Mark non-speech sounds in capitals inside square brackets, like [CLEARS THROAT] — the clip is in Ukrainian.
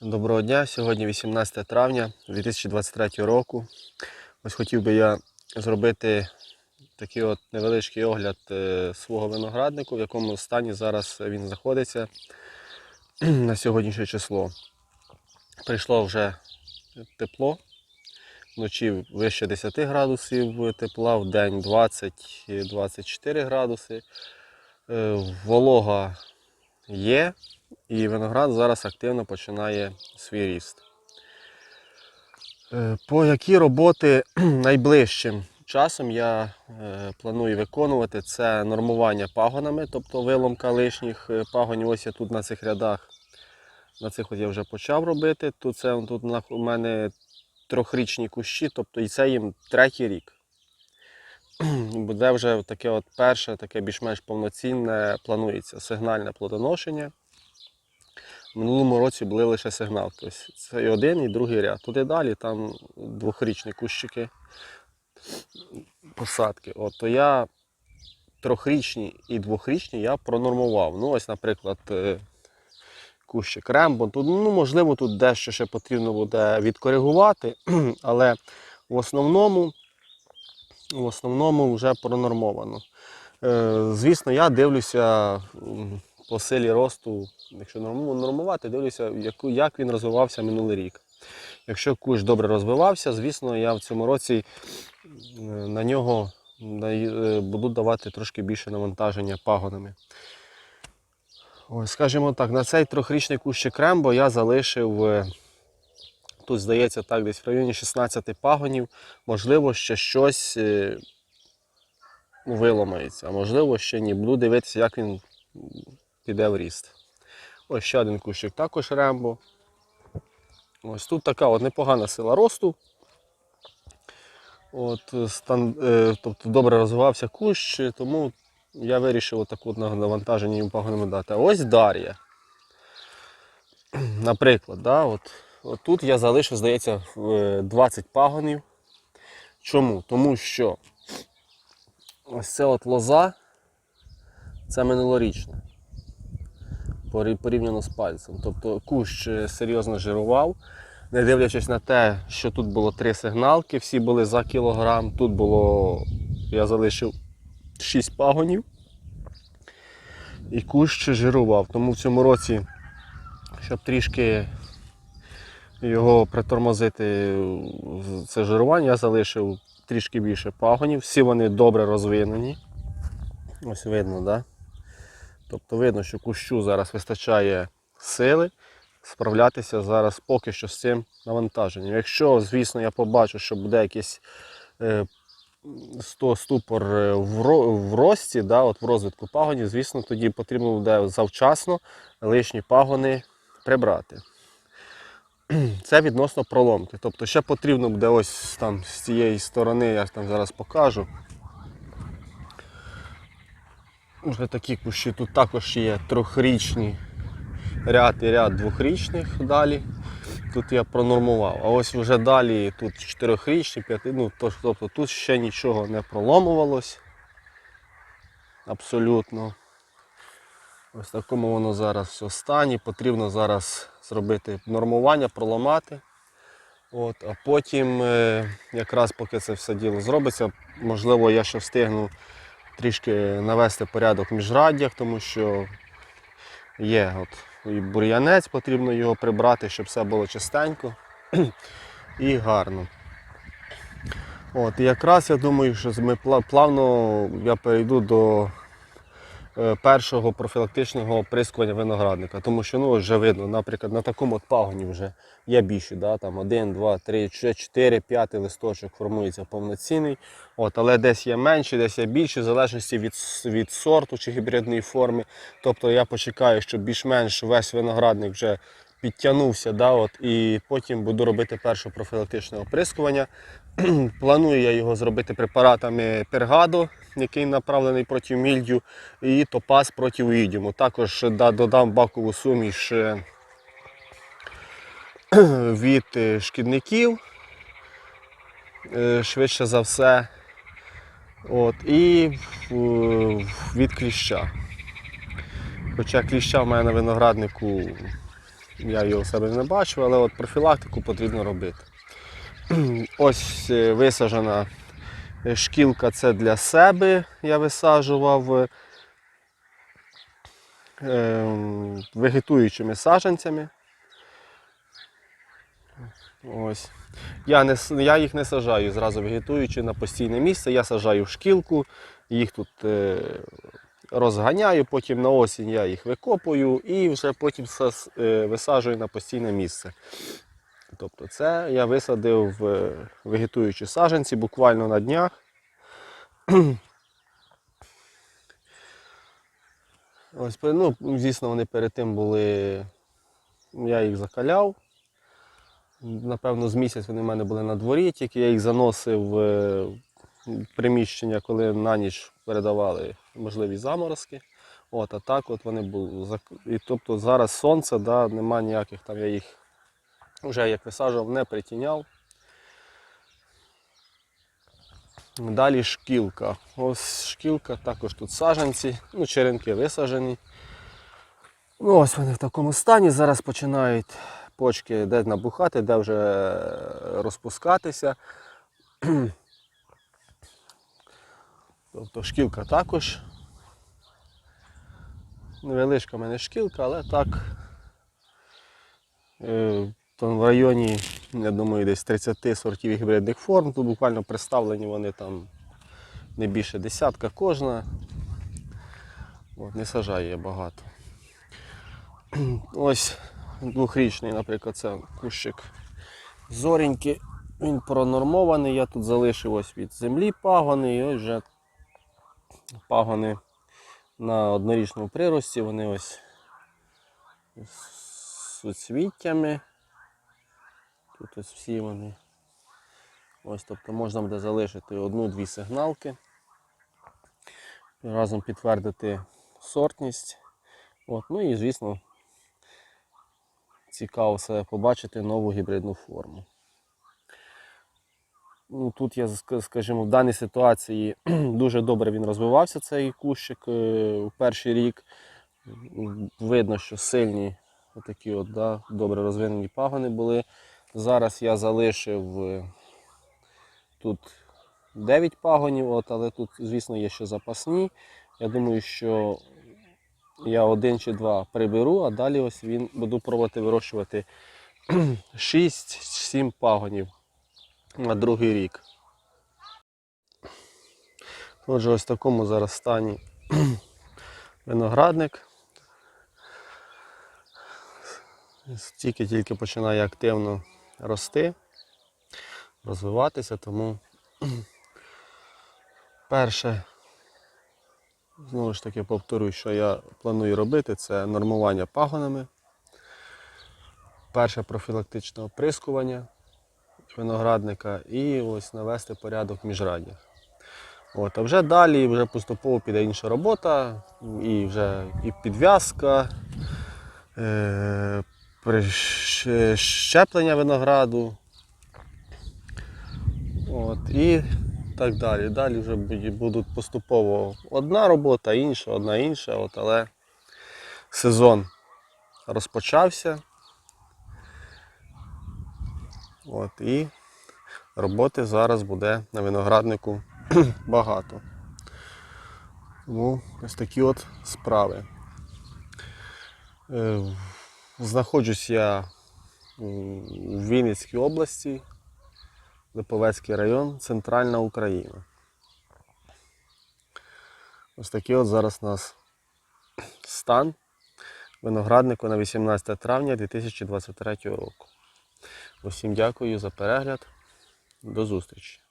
Доброго дня, сьогодні 18 травня 2023 року. Ось хотів би я зробити такий от невеличкий огляд е, свого винограднику, в якому стані зараз він знаходиться [CLEARS THROAT] на сьогоднішнє число. Прийшло вже тепло, вночі вище 10 градусів тепла, в день 20-24 градуси. Е, Волога є, і виноград зараз активно починає свій ріст. Е, По які роботи [CLEARS THROAT] найближчим часом я е, планую виконувати це нормування пагонами, тобто виломка лишніх е, пагонів. Ось я тут на цих рядах. На цих от я вже почав робити. Тут це тут у мене трьохрічні кущі, тобто і це їм третій рік. [CLEARS THROAT] Буде вже таке от перше, таке більш-менш повноцінне планується сигнальне плодоношення. В минулому році були лише сигнал. Тобто це і один, і другий ряд. Туди далі там двохрічні кущики посадки. От, то я трьохрічні і двохрічні я пронормував. Ну, ось, наприклад, е, кущик рембо. Тут, ну, можливо, тут дещо ще потрібно буде відкоригувати, [CLEARS THROAT] але в основному, в основному вже пронормовано. Е, Звісно, я дивлюся по силі росту, якщо нормувати, дивлюся, як він розвивався минулий рік. Якщо кущ добре розвивався, звісно, я в цьому році е, на нього е, буду давати трошки більше навантаження пагонами. Ось, скажімо так, на цей трьохрічний кущик рембо я залишив. е, Тут, здається, так, десь в районі 16 пагонів. Можливо, ще щось виламається, а можливо, ще ні. Буду дивитися, як він піде в ріст. Ось ще один кущик також рембо. Ось тут така от непогана сила росту. От, е, стан, е, тобто добре розвивався кущ, е, тому я вирішив таку навантаження їм пагонами дати. А ось Дар'я. [CLEARS THROAT] Наприклад, да, от, от тут я залишив, здається, е, 20 пагонів. Чому? Тому що ось це от лоза, це минулорічна. Порі- Порівняно з пальцем. Тобто кущ е, серйозно жирував, не дивлячись на те, що тут було три сигналки, всі були за кілограм. Тут було, я залишив 6 пагонів. І кущ жирував. Тому в цьому році, щоб трішки його притормозити, це жирування, я залишив трішки більше пагонів. Всі вони добре розвинені. Ось видно, так? Да? Тобто видно, що кущу зараз вистачає сили справлятися зараз поки що з цим навантаженням. Якщо, звісно, я побачу, що буде якийсь е, сто- ступор е, в рості, да, от в розвитку пагонів, звісно, тоді потрібно буде завчасно лишні пагони прибрати. [CLEARS THROAT] Це відносно проломки. Тобто ще потрібно буде ось там з цієї сторони, я там зараз покажу. Вже такі кущі тут також є трьохрічні ряд і ряд двохрічних далі. Тут я пронормував. А ось вже далі тут чотирьохрічні, п'яти, ну, тобто тут ще нічого не проломувалось. Абсолютно. Ось в такому воно зараз все стані. Потрібно зараз зробити нормування, проламати. От, а потім, е, якраз поки це все діло зробиться, можливо, я ще встигну трішки навести порядок в міжраддях, тому що є от, і бур'янець, потрібно його прибрати, щоб все було чистенько і гарно. От, і якраз я думаю, що ми плавно я перейду до першого профілактичного оприскування виноградника. Тому що ну, вже видно, наприклад, на такому от пагоні вже є більші, да, там 1, 2, 3, 4, 5 листочок формується повноцінний. От, але десь є менше, десь є більше, в залежності від, від сорту чи гібридної форми. Тобто я почекаю, щоб більш-менш весь виноградник вже підтягнувся, да, от, і потім буду робити перше профілактичне оприскування. [CLEARS THROAT] Планую я його зробити препаратами Пергадо, який направлений проти мільдю, і топаз проти відьому. Також да, додам бакову суміш е, [CLEARS THROAT] від е, шкідників, е, швидше за все. От, і від кліща. Хоча кліща в мене на винограднику я його в себе не бачив, але от профілактику потрібно робити. [CLEARS THROAT] Ось е, висаджена е, шкілка це для себе. Я висаджував е, вегетуючими саджанцями. Ось. Я, не, я їх не сажаю зразу вегетуючи на постійне місце. Я сажаю в шкілку, їх тут розганяю, потім на осінь я їх викопую і вже потім е, висаджую на постійне місце. Тобто це я висадив в вегетуючі саджанці буквально на днях. [CLEARS THROAT] Ось, ну, звісно, вони перед тим були. Я їх закаляв. Напевно, з місяць вони в мене були на дворі, тільки я їх заносив в приміщення, коли на ніч передавали можливі заморозки. От, а так от вони були. І, тобто зараз сонце, да, нема ніяких там, я їх вже як висаджував, не притіняв. Далі шкілка. Ось шкілка, також тут саджанці, ну, черенки висаджені. Ну, ось вони в такому стані. Зараз починають почки де набухати, де вже розпускатися. Тобто шкілка також. Невеличка в мене шкілка, але так. е, Там в районі, я думаю, десь 30 сортів гібридних форм. Тут буквально представлені вони там не більше десятка кожна. От, не сажаю я багато. [CLEARS THROAT] Ось двохрічний, наприклад, це кущик зоріньки. Він пронормований. Я тут залишив ось від землі пагони, і ось вже пагони на однорічному прирості. Вони ось з суцвіттями. Тут ось всі вони. Ось, тобто можна буде залишити одну-дві сигналки. Разом підтвердити сортність. От, ну і звісно, цікаво себе побачити нову гібридну форму. Ну, тут я, скажімо, в даній ситуації [CLEARS THROAT] дуже добре він розвивався, цей кущик е, у перший рік. Видно, що сильні отакі от, да, добре розвинені пагони були. Зараз я залишив е, тут 9 пагонів, от, але тут, звісно, є ще запасні. Я думаю, що я один чи два приберу, а далі ось він буду пробувати вирощувати [CLEARS THROAT] 6-7 пагонів на другий рік. Отже, ось в такому зараз стані [CLEARS THROAT] виноградник. Тільки-тільки починає активно рости, розвиватися, тому [CLEARS THROAT] перше, знову ж таки повторюю, що я планую робити, це нормування пагонами. Перше профілактичне оприскування виноградника і ось навести порядок в міжраддях. От, а вже далі вже поступово піде інша робота, і вже і підв'язка, е, щеплення винограду. От, і так далі. Далі вже будуть поступово одна робота, інша, одна інша, от, але сезон розпочався. От, і роботи зараз буде на винограднику [CLEARS THROAT] багато. Тому ось такі от справи. Е, Знаходжусь я у Вінницькій області, Липовецький район, Центральна Україна. Ось такий от зараз у нас стан винограднику на 18 травня 2023 року. Усім дякую за перегляд. До зустрічі!